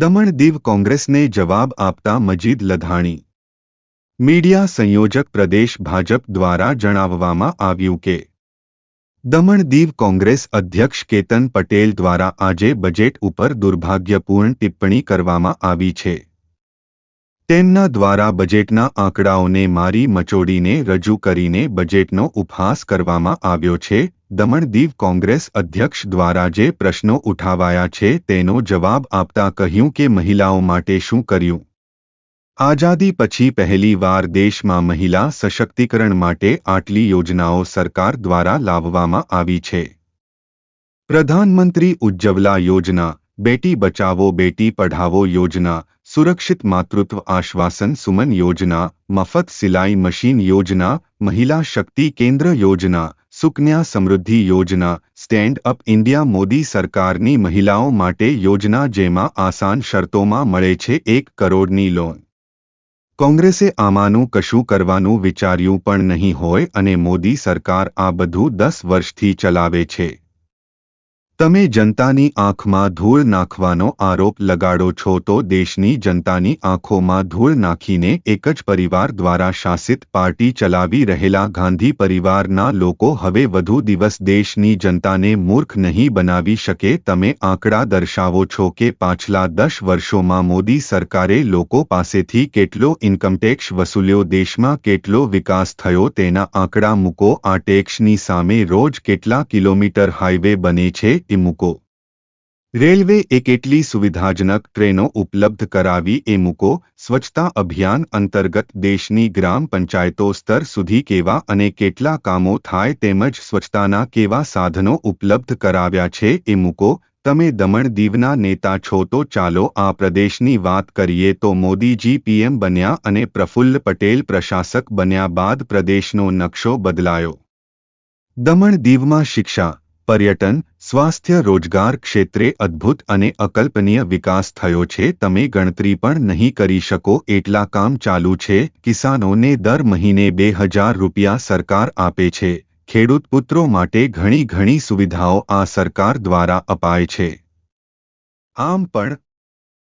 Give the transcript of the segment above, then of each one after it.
દમણ દીવ કોંગ્રેસને જવાબ આપતા મજીદ લધાણી. મીડિયા સંયોજક પ્રદેશ ભાજપ દ્વારા જણાવવામાં આવ્યું કે, દમણ દીવ કોંગ્રેસ અધ્યક્ષ કેતન પટેલ દ્વારા આજે બજેટ ઉપર દુર્ભાગ્યપૂર્ણ ટિપ્પણી કરવામાં આવી છે. તેમના દ્વારા બજેટના આંકડાઓને મારી મચોડીને રજૂ કરીને બજેટનો ઉપહાસ કરવામાં આવ્યો છે. દમણ દીવ કોંગ્રેસ અધ્યક્ષ દ્વારા જે પ્રશ્નો ઉઠાવાયા છે તેનો જવાબ આપતા કહ્યું કે મહિલાઓ માટે શું કર્યું? આઝાદી પછી પહેલીવાર દેશમાં મહિલા સશક્તિકરણ માટે આટલી યોજનાઓ સરકાર દ્વારા લાવવામાં આવી છે. પ્રધાનમંત્રી ઉજ્જવલા યોજના, બેટી બચાવો, બેટી પઢાવો યોજના, સુરક્ષિત માતૃત્વ આશ્વાસન સુમન યોજના, મફત સિલાઈ મશીન યોજના, મહિલા શક્તિ કેન્દ્ર યોજના સુકન્યા સમૃદ્ધિ યોજના, સ્ટેન્ડ અપ ઇન્ડિયા મોદી સરકારની મહિલાઓ માટે યોજના જેમાં આસાન શરતોમાં મળે છે એક કરોડની લોન. કોંગ્રેસે આમાંનું કશું કરવાનું વિચાર્યું પણ નહીં હોય અને મોદી સરકાર આ બધું દસ વર્ષથી ચલાવે છે. તમે જનતાની આંખમાં ધૂળ નાખવાનો આરોપ લગાડો છો તો દેશની જનતાની આંખોમાં ધૂળ નાખીને એક જ પરિવાર દ્વારા શાસિત પાર્ટી ચલાવી રહેલા ગાંધી પરિવારના લોકો હવે વધુ દિવસ દેશની જનતાને મૂર્ખ નહીં બનાવી શકે. તમે આંકડા દર્શાવો છો કે પાછલા દસ વર્ષોમાં મોદી સરકારે લોકો પાસેથી કેટલો ઇન્કમટેક્સ વસૂલ્યો, દેશમાં કેટલો વિકાસ થયો, તેના આંકડા મૂકો. આ ટેક્સની સામે રોજ કેટલા કિલોમીટર હાઈવે બને છે? એ મૂકો. રેલવે એ કેટલી સુવિધાજનક ટ્રેનો ઉપલબ્ધ કરાવી એ મૂકો. સ્વચ્છતા અભિયાન અંતર્ગત દેશની ગ્રામ પંચાયતો સ્તર સુધી કેવા અને કેટલા કામો થાય તેમજ સ્વચ્છતાના કેવા સાધનો ઉપલબ્ધ કરાવ્યા છે એ મૂકો. તમે દમણ દીવના નેતા છો તો ચાલો આ પ્રદેશની વાત કરીએ તો મોદીજી પીએમ બન્યા અને પ્રફુલ્લ પટેલ પ્રશાસક બન્યા બાદ પ્રદેશનો નકશો બદલાયો. દમણ દીવમાં શિક્ષા પર્યટન, સ્વાસ્થ્ય, રોજગાર ક્ષેત્રે અદ્ભુત અને અકલ્પનીય વિકાસ થયો છે. તમે ગણતરી પણ નહીં કરી શકો. એટલા કામ ચાલુ છે. કિસાનોને દર મહિને બે હજાર રૂપિયા સરકાર આપે છે. ખેડૂત પુત્રો માટે ઘણી ઘણી સુવિધાઓ આ સરકાર દ્વારા અપાય છે. આમ પણ,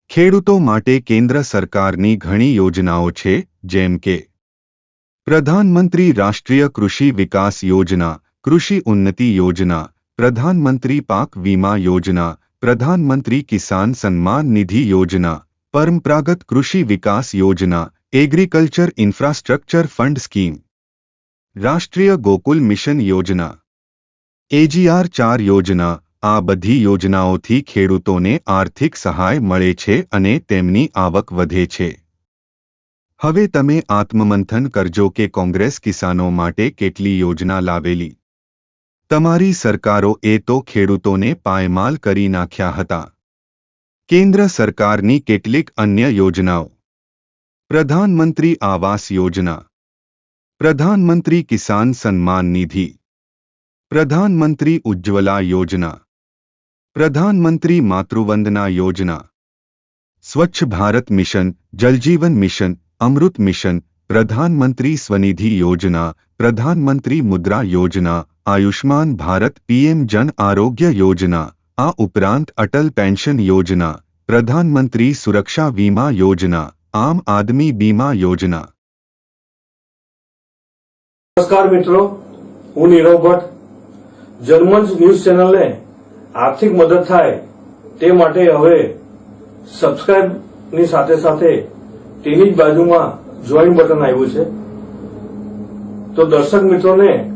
ખેડૂતો માટે કેન્દ્ર સરકારની ઘણી યોજનાઓ છે, જેમ કે પ્રધાનમંત્રી રાષ્ટ્રીય કૃષિ વિકાસ યોજના, કૃષિ ઉન્નતિ યોજના પ્રધાનમંત્રી પાક વીમા યોજના પ્રધાનમંત્રી કિસાન સન્માન નિધિ યોજના પરંપરાગત કૃષિ વિકાસ યોજના એગ્રીકલ્ચર ઇન્ફ્રાસ્ટ્રક્ચર ફંડ સ્કીમ રાષ્ટ્રીય ગોકુલ મિશન યોજના એજીઆર ચાર યોજના આ બધી યોજનાઓથી ખેડૂતોને આર્થિક સહાય મળે છે અને તેમની આવક વધે છે હવે તમે આત્મમંથન કરજો કે કોંગ્રેસ કિસાનો માટે કેટલી યોજના લાવેલી? તમારી સરકારો એ તો ખેડૂતોને પાયમાલ કરી નાખ્યા હતા. કેન્દ્ર સરકારની કેટલીક અન્ય યોજનાઓ. પ્રધાનમંત્રી આવાસ યોજના. પ્રધાનમંત્રી કિસાન સન્માન નિધિ. પ્રધાનમંત્રી ઉજ્જવલા યોજના. પ્રધાનમંત્રી માતૃવંદના યોજના. સ્વચ્છ ભારત મિશન જલજીવન મિશન, અમૃત મિશન, પ્રધાનમંત્રી સ્વનિધિ યોજના, પ્રધાનમંત્રી મુદ્રા યોજના આયુષ્માન ભારત પીએમ જન આરોગ્ય યોજના, આ ઉપરાંત અટલ પેન્શન યોજના, પ્રધાનમંત્રી સુરક્ષા વીમા યોજના, આમ આદમી બીમા યોજના. નમસ્કાર મિત્રો, હું નીરવ ભટ્ટ. જર્મન્સ ન્યૂઝ ચેનલને આર્થિક મદદ થાય તે માટે હવે સબસ્ક્રાઇબની સાથે સાથે તેની જ બાજુમાં જોઈન બટન આવ્યું છે. તો દર્શક મિત્રોને